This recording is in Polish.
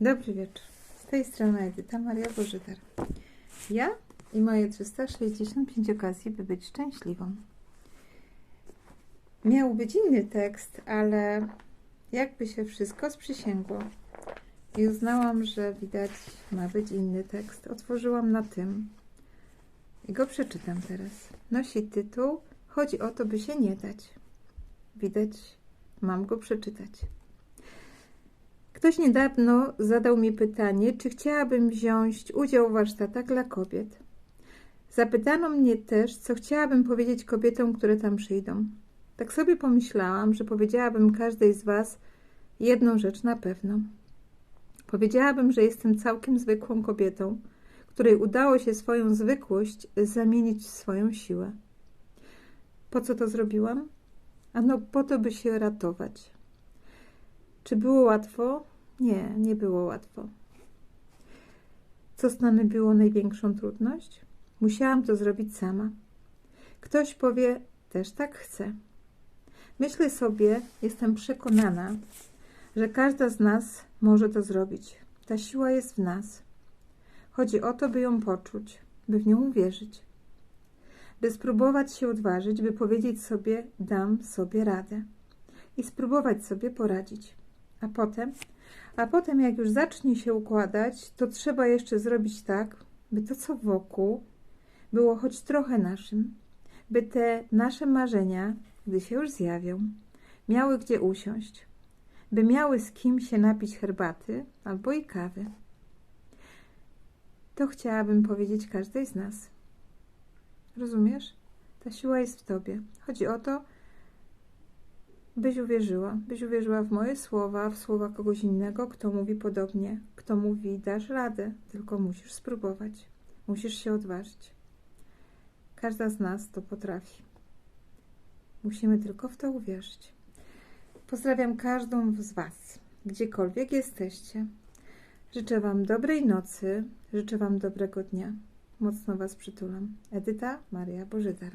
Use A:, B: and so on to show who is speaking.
A: Dobry wieczór. Z tej strony Edyta Maria Bożytar. Ja i moje 365 okazji, by być szczęśliwą. Miał być inny tekst, ale jakby się wszystko sprzysięgło. I uznałam, że widać ma być inny tekst. Otworzyłam na tym i go przeczytam teraz. Nosi tytuł Chodzi o to, by się nie dać. Widać, mam go przeczytać. Ktoś niedawno zadał mi pytanie, czy chciałabym wziąć udział w warsztatach dla kobiet. Zapytano mnie też, co chciałabym powiedzieć kobietom, które tam przyjdą. Tak sobie pomyślałam, że powiedziałabym każdej z Was jedną rzecz na pewno. Powiedziałabym, że jestem całkiem zwykłą kobietą, której udało się swoją zwykłość zamienić w swoją siłę. Po co to zrobiłam? Ano po to, by się ratować. Czy było łatwo? Nie, nie było łatwo. Co stanowiło największą trudność? Musiałam to zrobić sama. Ktoś powie, też tak chcę. Myślę sobie, jestem przekonana, że każda z nas może to zrobić. Ta siła jest w nas. Chodzi o to, by ją poczuć, by w nią uwierzyć. By spróbować się odważyć, by powiedzieć sobie, dam sobie radę. I spróbować sobie poradzić. A potem, a potem jak już zacznie się układać, to trzeba jeszcze zrobić tak, by to, co wokół, było choć trochę naszym, by te nasze marzenia, gdy się już zjawią, miały gdzie usiąść, by miały z kim się napić herbaty albo i kawy. To chciałabym powiedzieć każdej z nas. Rozumiesz? Ta siła jest w tobie. Chodzi o to, byś uwierzyła, byś uwierzyła w moje słowa, w słowa kogoś innego, kto mówi podobnie, kto mówi dasz radę, tylko musisz spróbować, musisz się odważyć. Każda z nas to potrafi. Musimy tylko w to uwierzyć. Pozdrawiam każdą z Was, gdziekolwiek jesteście. Życzę Wam dobrej nocy, życzę Wam dobrego dnia. Mocno Was przytulam. Edyta Maria Bożydar.